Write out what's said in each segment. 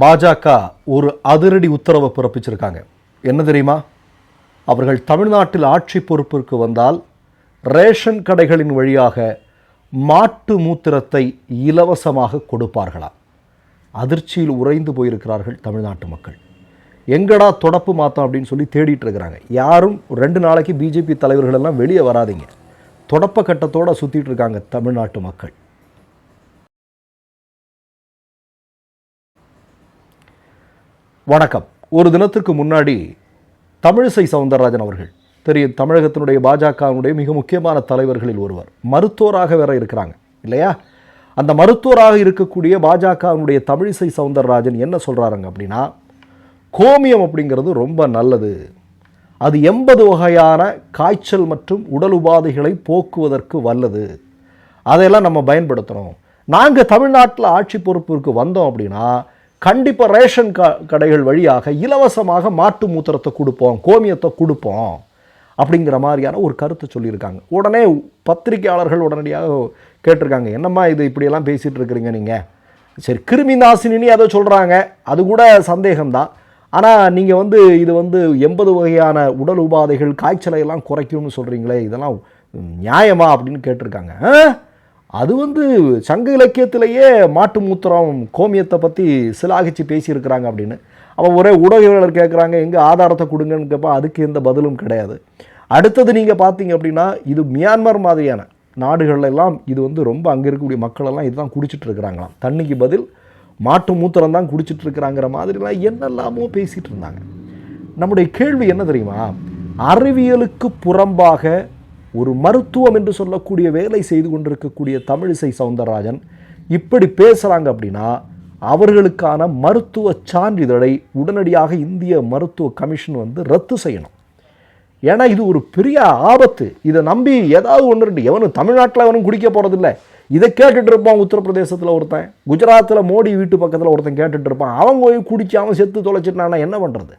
பாஜக ஒரு அதிரடி உத்தரவை பிறப்பிச்சிருக்காங்க. என்ன தெரியுமா? அவர்கள் தமிழ்நாட்டில் ஆட்சி பொறுப்பிற்கு வந்தால் ரேஷன் கடைகளின் வழியாக மாட்டு மூத்திரத்தை இலவசமாக கொடுப்பார்களாம் அதிர்ச்சியில் உறைந்து போயிருக்கிறார்கள் தமிழ்நாட்டு மக்கள். எங்கடா தொடப்பு மாத்தம் அப்படின்னு சொல்லி தேடிட்டு இருக்கிறாங்க. யாரும் ரெண்டு நாளைக்கு பிஜேபி தலைவர்கள் எல்லாம் வெளியே வராதீங்க. தொடப்ப கட்டத்தோடு சுற்றிட்டு இருக்காங்க தமிழ்நாட்டு மக்கள். வணக்கம். ஒரு தினத்துக்கு முன்னாடி தமிழிசை சவுந்தரராஜன் அவர்கள் தெரியும் தமிழகத்தினுடைய பாஜகவினுடைய மிக முக்கியமான தலைவர்களில் ஒருவர். மருத்துவராக வேற இருக்கிறாங்க இல்லையா? அந்த மருத்துவராக இருக்கக்கூடிய பாஜகவினுடைய தமிழிசை சவுந்தரராஜன் என்ன சொல்கிறாருங்க அப்படின்னா கோமியம் அப்படிங்கிறது ரொம்ப நல்லது. அது எண்பது வகையான காய்ச்சல் மற்றும் உடல் உபாதைகளை போக்குவதற்கு வல்லது. அதையெல்லாம் நம்ம பயன்படுத்தணும் நாங்கள் தமிழ்நாட்டில் ஆட்சி பொறுப்பிற்கு வந்தோம் அப்படின்னா கண்டிப்பாக ரேஷன் க கடைகள் வழியாக இலவசமாக மாட்டு மூத்திரத்தை கொடுப்போம் கோமியத்தை கொடுப்போம் அப்படிங்கிற மாதிரியான ஒரு கருத்தை சொல்லியிருக்காங்க. உடனே பத்திரிகையாளர்கள் உடனடியாக கேட்டிருக்காங்க என்னம்மா இது இப்படியெல்லாம் பேசிகிட்டு இருக்கிறீங்க நீங்கள் சரி கிருமி நாசினி அதை சொல்கிறாங்க அது கூட சந்தேகம்தான். ஆனால் நீங்கள் வந்து இது வந்து எண்பது வகையான உடல் உபாதைகள் காய்ச்சலை எல்லாம் குறைக்கும்னு சொல்கிறீங்களே இதெல்லாம் நியாயமா அப்படின்னு கேட்டிருக்காங்க. ஆ? அது வந்து சங்க இலக்கியத்திலேயே மாட்டு மூத்திரம் கோமியத்தை பற்றி சிலாகிச்சு பேசியிருக்கிறாங்க அப்படின்னு. அவன் ஒரே ஊடகவியலர் கேட்குறாங்க எங்கே ஆதாரத்தை கொடுங்கன்னு கேட்பா அதுக்கு எந்த பதிலும் கிடையாது. அடுத்தது நீங்கள் பார்த்தீங்க அப்படின்னா இது மியான்மர் மாதிரியான நாடுகளெல்லாம் இது வந்து ரொம்ப அங்கே இருக்கக்கூடிய மக்களெல்லாம் இதுதான் குடிச்சிட்டு இருக்கிறாங்களாம். தண்ணிக்கு பதில் மாட்டு மூத்திரம் தான் குடிச்சிட்டு இருக்கிறாங்கிற மாதிரிலாம் என்னெல்லாமோ பேசிகிட்டு இருந்தாங்க. நம்முடைய கேள்வி என்ன தெரியுமா? அறிவியலுக்கு புறம்பாக ஒரு மருத்துவம் என்று சொல்லக்கூடிய வேலை செய்து கொண்டிருக்கக்கூடிய தமிழிசை சவுந்தரராஜன் இப்படி பேசுகிறாங்க அப்படின்னா அவர்களுக்கான மருத்துவ சான்றிதழை உடனடியாக இந்திய மருத்துவ கமிஷன் வந்து ரத்து செய்யணும். ஏன்னா இது ஒரு பெரிய ஆபத்து. இதை நம்பி ஏதாவது ஒன்று ரெண்டு எவனும் தமிழ்நாட்டில் எவனும் குடிக்க போகிறதில்ல இதை கேட்டுட்டு இருப்பான் உத்தரப்பிரதேசத்தில் ஒருத்தன் குஜராத்தில் மோடி வீட்டு பக்கத்தில் ஒருத்தன் கேட்டுட்டு இருப்பான். அவன் போய் குடிச்சு அவன் செத்து தொலைச்சிட்டானா என்ன பண்ணுறது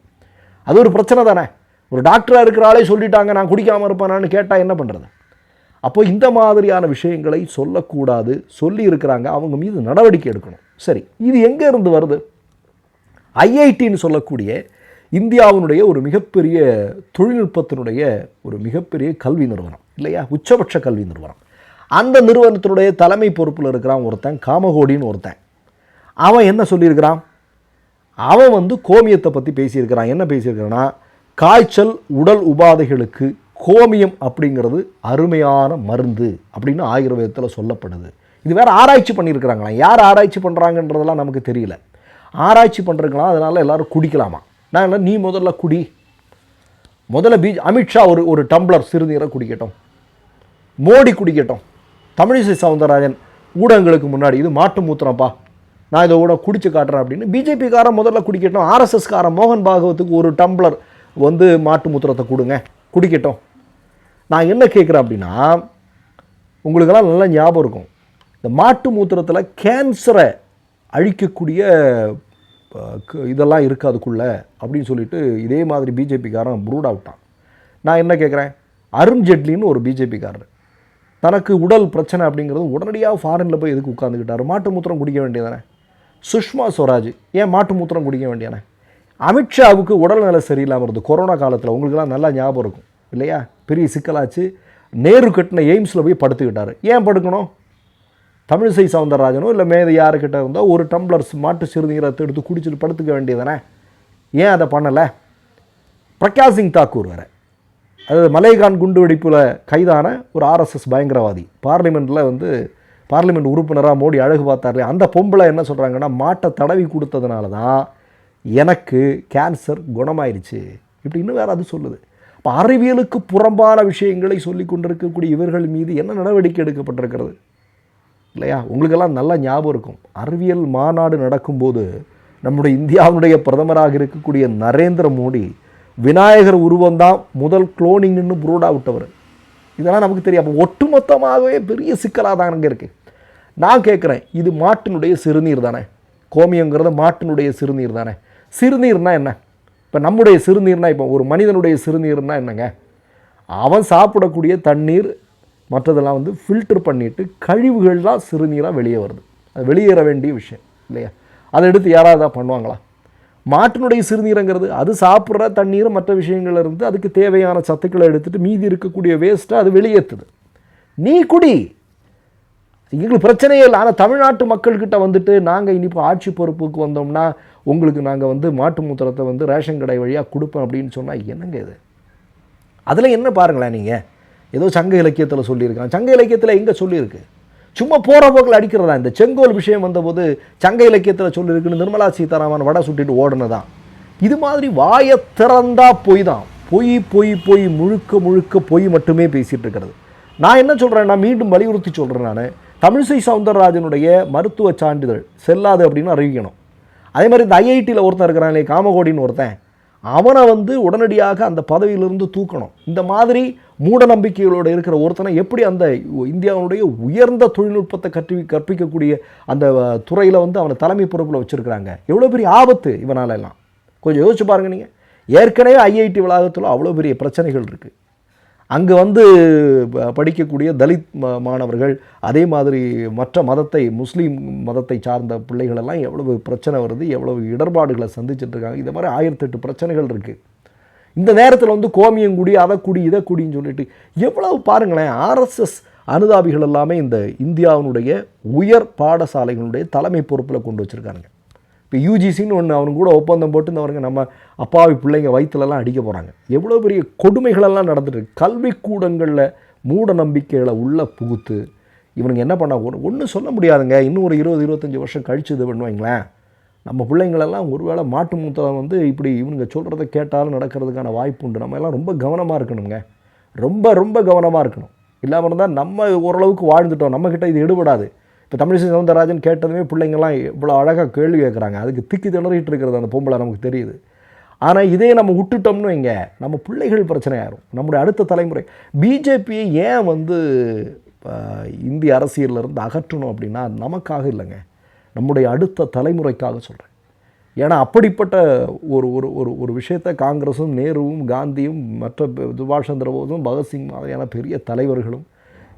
அது ஒரு பிரச்சனை தானே. ஒரு டாக்டராக இருக்கிற ஆளே சொல்லிட்டாங்க நான் குடிக்காமல் இருப்பேனான்னு கேட்டால் என்ன பண்ணுறது அப்போ இந்த மாதிரியான விஷயங்களை சொல்லக்கூடாது. சொல்லி இருக்கிறாங்க. அவங்க மீது நடவடிக்கை எடுக்கணும். சரி இது எங்கே இருந்து வருது? ஐஐடின்னு சொல்லக்கூடிய இந்தியாவினுடைய ஒரு மிகப்பெரிய தொழில்நுட்பத்தினுடைய ஒரு மிகப்பெரிய கல்வி நிறுவனம் இல்லையா? உச்சபட்ச கல்வி நிறுவனம். அந்த நிறுவனத்தினுடைய தலைமை பொறுப்பில் இருக்கிறான் ஒருத்தன் காமகோடின்னு ஒருத்தன். அவன் என்ன சொல்லியிருக்கிறான்? அவன் வந்து கோமியத்தை பற்றி பேசியிருக்கிறான். என்ன பேசியிருக்கிறான்னா காய்ச்சல் உடல் உபாதைகளுக்கு கோமியம் அப்படிங்கிறது அருமையான மருந்து அப்படின்னு ஆயுர்வேதத்தில் சொல்லப்படுது. இது வேறு ஆராய்ச்சி பண்ணியிருக்கிறாங்களா? யார் ஆராய்ச்சி பண்ணுறாங்கன்றதெல்லாம் நமக்கு தெரியல. ஆராய்ச்சி பண்ணுறதுலாம் அதனால் எல்லாரும் குடிக்கலாமா? நான் இல்லை நீ முதல்ல குடி. முதல்ல பீச் அமித்ஷா ஒரு ஒரு டம்ளர் சிறுநீரை குடிக்கட்டும். மோடி குடிக்கட்டும். தமிழிசை சவுந்தரராஜன் ஊடகங்களுக்கு முன்னாடி இது மாட்டு மூத்திரம்ப்பா. நான் இதை கூட குடிச்சு காட்டுறேன் அப்படின்னு. பிஜேபிக்காரன் முதல்ல குடிக்கட்டும். ஆர்எஸ்எஸ்காரன் மோகன் பாகவத்துக்கு ஒரு டம்ளர் வந்து மாட்டு மூத்திரத்தை கொடுங்க. குடிக்கட்டும். நான் என்ன கேட்குறேன் அப்படின்னா உங்களுக்கெல்லாம் நல்லா ஞாபகம் இருக்கும். இந்த மாட்டு மூத்திரத்தில் கேன்சரை அழிக்கக்கூடிய இதெல்லாம் இருக்குது அதுக்குள்ளே அப்படின்னு சொல்லிட்டு இதே மாதிரி பிஜேபிக்காரன் ப்ரூட் அவுட்டான் நான் என்ன கேட்குறேன் அருண் ஜெட்லின்னு ஒரு பிஜேபிக்காரர். தனக்கு உடல் பிரச்சனை அப்படிங்கிறது உடனடியாக ஃபாரினில் போய் எதுக்கு உட்காந்துக்கிட்டாரு மாட்டு மூத்திரம் குடிக்க வேண்டியதானே? சுஷ்மா ஸ்வராஜ் ஏன் மாட்டு மூத்திரம் குடிக்க வேண்டியதானே? அமித்ஷாவுக்கு உடல்நல சரியில்லாமல் இருந்தது. கொரோனா காலத்தில் உங்களுக்கெல்லாம் நல்லா ஞாபகம் இருக்கும். இல்லையா? பெரிய சிக்கலாச்சு. நேரு கட்டின எய்ம்ஸில் போய் படுத்துக்கிட்டார். ஏன் படுக்கணும்? தமிழிசை சவுந்தரராஜனோ இல்லை மேது யாருக்கிட்ட இருந்தால் ஒரு டம்ளர்ஸ் மாட்டு சிறுநீரத்தை எடுத்து குடிச்சிட்டு படுத்துக்க வேண்டியதானே ஏன் அதை பண்ணலை? பிரகாஷ் சிங் தாக்கூர் வேறு. அதாவது மலைகான் குண்டு வெடிப்பில் கைதான ஒரு ஆர்எஸ்எஸ் பயங்கரவாதி. பார்லிமெண்ட்டில் வந்து பார்லிமெண்ட் உறுப்பினராக மோடி அழகு பார்த்தார்லையே அந்த பொம்பளை என்ன சொல்கிறாங்கன்னா மாட்டை தடவி கொடுத்ததுனால தான் எனக்கு கேன்சர் குணமாயிருச்சு. இப்படி இன்னும் வேறு அது சொல்லுது. அப்போ அறிவியலுக்கு புறம்பான விஷயங்களை சொல்லி கொண்டிருக்கக்கூடிய இவர்கள் மீது என்ன நடவடிக்கை எடுக்கப்பட்டிருக்கிறது? இல்லையா? உங்களுக்கெல்லாம் நல்லா ஞாபகம் இருக்கும். அறிவியல் மாநாடு நடக்கும்போது நம்முடைய இந்தியாவுடைய பிரதமராக இருக்கக்கூடிய நரேந்திர மோடி விநாயகர் உருவந்தான் முதல் குளோனிங்னு புரோடா விட்டவர். இதெல்லாம் நமக்கு தெரியும். அப்போ ஒட்டுமொத்தமாகவே பெரிய சிக்கலாக தானங்க இருக்குது நான் கேட்குறேன் இது மாட்டினுடைய சிறுநீர் தானே? கோமியங்கிறது மாட்டினுடைய சிறுநீர் தானே? சிறுநீர்னா என்ன? இப்போ நம்முடைய சிறுநீர்னா இப்போ ஒரு மனிதனுடைய சிறுநீர்னா என்னங்க? அவன் சாப்பிடக்கூடிய தண்ணீர் மற்றதெல்லாம் வந்து ஃபில்டர் பண்ணிவிட்டு கழிவுகள் தான் சிறுநீராக வெளியே வருது. அது வெளியேற வேண்டிய விஷயம் இல்லையா? அதை எடுத்து யாராவது பண்ணுவாங்களா? மாட்டினுடைய சிறுநீரங்கிறது அது சாப்பிட்ற தண்ணீர் மற்ற விஷயங்கள்ல இருந்து அதுக்கு தேவையான சத்துக்களை எடுத்துகிட்டு மீதி இருக்கக்கூடிய வேஸ்ட்டை அது வெளியேற்றுது நீ குடி. எங்களுக்கு பிரச்சனையே இல்லை. ஆனால் தமிழ்நாட்டு மக்கள்கிட்ட வந்துட்டு நாங்கள் இனிப்போ ஆட்சி பொறுப்புக்கு வந்தோம்னா உங்களுக்கு நாங்கள் வந்து மாட்டு மூத்திரத்தை வந்து ரேஷன் கடை வழியாக கொடுப்போம் அப்படின்னு சொன்னால் என்னங்க இது? அதில் என்ன பாருங்களேன் நீங்கள் ஏதோ சங்க இலக்கியத்தில் சொல்லியிருக்கான் சங்க இலக்கியத்தில் எங்கே சொல்லியிருக்கு? சும்மா போகிற போக்கில் அடிக்கிறதா? இந்த செங்கோல் விஷயம் வந்தபோது சங்க இலக்கியத்தில் சொல்லியிருக்குன்னு நிர்மலா சீதாராமன் வடை சுட்டிட்டு ஓடுனதான். இது மாதிரி வாயை திறந்தா பொய் தான் பொய் பொய் பொய் முழுக்க முழுக்க பொய் மட்டுமே பேசிகிட்டு இருக்கிறது. நான் என்ன சொல்கிறேன் நான் மீண்டும் வலியுறுத்தி சொல்கிறேன் நான். தமிழிசை சவுந்தரராஜனுடைய மருத்துவ சான்றிதழ் செல்லாது அப்படின்னு அறிவிக்கணும். அதே மாதிரி இந்த ஐஐடியில் ஒருத்தன் இருக்கிறானே காமகோடின்னு ஒருத்தன். அவனை வந்து உடனடியாக அந்த பதவியிலிருந்து தூக்கணும். இந்த மாதிரி மூட நம்பிக்கைகளோடு இருக்கிற ஒருத்தனை எப்படி அந்த இந்தியாவுடைய உயர்ந்த தொழில்நுட்பத்தை கற்று கற்பிக்கக்கூடிய அந்த துறையில் வந்து அவனை தலைமை பொறுப்பில் வச்சுருக்கிறாங்க. எவ்வளோ பெரிய ஆபத்து இவனால எல்லாம் கொஞ்சம் யோசிச்சு பாருங்க நீங்கள் ஏற்கனவே ஐஐடி வளாகத்தில் அவ்வளோ பெரிய பிரச்சனைகள் இருக்குது அங்கே வந்து ப- படிக்கக்கூடிய தலித் மாணவர்கள் அதே மாதிரி மற்ற மதத்தை முஸ்லீம் மதத்தை சார்ந்த பிள்ளைகளெல்லாம் எவ்வளவு பிரச்சனை வருது எவ்வளவு இடர்பாடுகளை சந்திச்சுட்ருக்காங்க. இந்த மாதிரி ஆயிரத்தெட்டு பிரச்சனைகள் இருக்குது இந்த நேரத்தில் வந்து கோமியங்குடி அதை குடி இதை குடின்னு சொல்லிட்டு எவ்வளவு பாருங்களேன் ஆர்எஸ்எஸ் அனுதாபிகள் எல்லாமே இந்த இந்தியாவினுடைய உயர் பாடசாலைகளுடைய தலைமை பொறுப்பில் கொண்டு வச்சுருக்காங்க இப்போ யூஜிசின்னு ஒன்று அவனுங்க கூட ஒப்பந்தம் போட்டு அவருங்க நம்ம அப்பாவி பிள்ளைங்க வயிற்றுலலாம் அடிக்க போகிறாங்க எவ்வளோ பெரிய கொடுமைகளெல்லாம் நடந்துட்டு கல்வி கல்விக்கூடங்களில் மூட நம்பிக்கைகளை உள்ளே புகுத்து இவனுங்க என்ன பண்ண ஒன்றும் சொல்ல முடியாதுங்க. இன்னும் ஒரு இருபது இருபத்தஞ்சி வருஷம் கழிச்சு இது பண்ணுவாங்களேன் நம்ம பிள்ளைங்களெல்லாம் ஒருவேளை மாட்டு மூத்தம் வந்து இப்படி இவனுங்க சொல்கிறத கேட்டாலும் நடக்கிறதுக்கான வாய்ப்பு உண்டு. நம்ம எல்லாம் ரொம்ப கவனமாக இருக்கணுங்க. ரொம்ப ரொம்ப கவனமாக இருக்கணும். இல்லாமல் இருந்தால் நம்ம ஓரளவுக்கு வாழ்ந்துட்டோம். நம்மக்கிட்ட இது எடுபடாது. இப்போ தமிழிசை சவுந்தரராஜன் கேட்டதுமே பிள்ளைங்கள்லாம் இவ்வளோ அழகாக கேள்வி கேட்குறாங்க. அதுக்கு திக்கி திணறிட்டு இருக்கிறது அந்த பொம்பளை நமக்கு தெரியுது. ஆனால் இதே நம்ம விட்டுட்டோம்னு வைங்க. நம்ம பிள்ளைகள் பிரச்சனை ஆயிரும். நம்முடைய அடுத்த தலைமுறை. பிஜேபியை ஏன் வந்து இந்திய அரசியலிருந்து அகற்றணும் அப்படின்னா நமக்காக இல்லைங்க. நம்முடைய அடுத்த தலைமுறைக்காக சொல்கிறேன் ஏன்னா அப்படிப்பட்ட ஒரு ஒரு ஒரு ஒரு விஷயத்தை காங்கிரஸும் நேருவும் காந்தியும் மற்ற சுபாஷ் சந்திர போஸும் பகத்சிங் மாதிரியான பெரிய தலைவர்களும்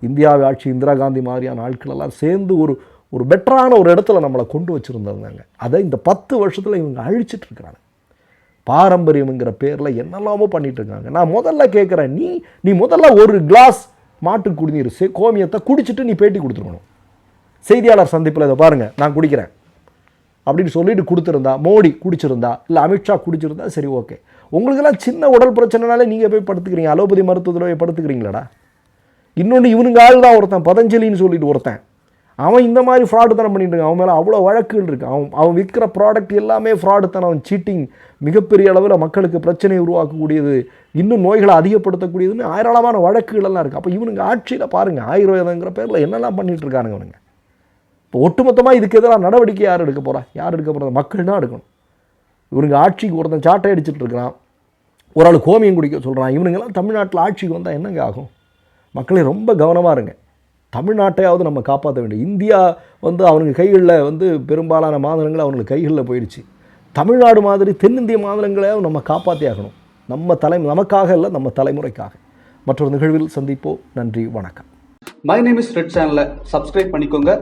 இந்தியாவை ஆட்சி இந்திரா காந்தி மாதிரியான ஆட்கள் எல்லாம் சேர்ந்து ஒரு ஒரு பெட்டரான ஒரு இடத்துல நம்மளை கொண்டு வச்சுருந்தாங்க. அதை இந்த பத்து வருஷத்தில் இவங்க அழிச்சிட்டுருக்குறாங்க. பாரம்பரியம்ங்கிற பேரில் என்னெல்லாமோ பண்ணிகிட்ருக்காங்க நான் முதல்ல கேட்குறேன் நீ நீ முதல்ல ஒரு கிளாஸ் மாட்டு குடிநீர் சே- கோமியத்தை குடிச்சிட்டு நீ பேட்டி கொடுத்துருக்கணும். செய்தியாளர் சந்திப்பில் இதை பாருங்கள் நான் குடிக்கிறேன். அப்படின்னு சொல்லிட்டு கொடுத்துருந்தா மோடி குடிச்சிருந்தா இல்லை அமித்ஷா குடிச்சிருந்தா சரி ஓகே. உங்களுக்கெல்லாம் சின்ன உடல் பிரச்சனைனாலே நீங்கள் போய் படுத்துக்கிறீங்க அலோபதி மருத்துவத்தில் போய் படுத்துக்கிறீங்களாடா? இன்னொன்று இவனுங்க ஆள் தான் ஒருத்தன் பதஞ்சலின்னு சொல்லிட்டு ஒருத்தன். அவன் இந்த மாதிரி ஃப்ராடு தனம் பண்ணிட்டு இருக்கான். அவன் மேலே அவ்வளோ வழக்குகள் இருக்குது அவன் அவன் விற்கிற ப்ராடக்ட் எல்லாமே ஃப்ராடு தனம் அவன் சீட்டிங் மிகப்பெரிய அளவில் மக்களுக்கு பிரச்சனையை உருவாக்கக்கூடியது. இன்னும் நோய்களை அதிகப்படுத்தக்கூடியதுன்னு ஏராளமான வழக்குகளெல்லாம் இருக்குது அப்போ இவனுங்க ஆட்சியில் பாருங்கள் ஆயுர்வேதங்கிற பேரில் என்னெல்லாம் பண்ணிட்டு இருக்கானுங்க இப்போ ஒட்டுமொத்தமாக இதுக்கு எதிராக நடவடிக்கை யார் எடுக்க போகிறா யார் எடுக்க போகிறா மக்கள் தான் எடுக்கணும். இவனுங்க ஆட்சிக்கு ஒருத்தன் சாட்டை அடிச்சுட்டு இருக்கிறான். ஒரு ஆள் கோமியம் குடிக்க சொல்கிறான் இவனுங்கெல்லாம் தமிழ்நாட்டில் ஆட்சிக்கு வந்தால் என்னங்க ஆகும்? மக்களே ரொம்ப கவனமாக இருங்க. தமிழ்நாட்டையாவது நம்ம காப்பாற்ற வேண்டும். இந்தியா வந்து அவனுக்கு கைகளில் வந்து பெரும்பாலான மாநிலங்கள் அவங்களுக்கு கைகளில் போயிடுச்சு. தமிழ்நாடு மாதிரி தென்னிந்திய மாநிலங்களை நம்ம காப்பாற்றி ஆகணும். நம்ம தலை நமக்காக இல்லை நம்ம தலைமுறைக்காக. மற்றொரு நிகழ்வில் சந்திப்போம். நன்றி வணக்கம். மை நேம் இஸ் ரெட் சேனலை சப்ஸ்கிரைப் பண்ணிக்கோங்க.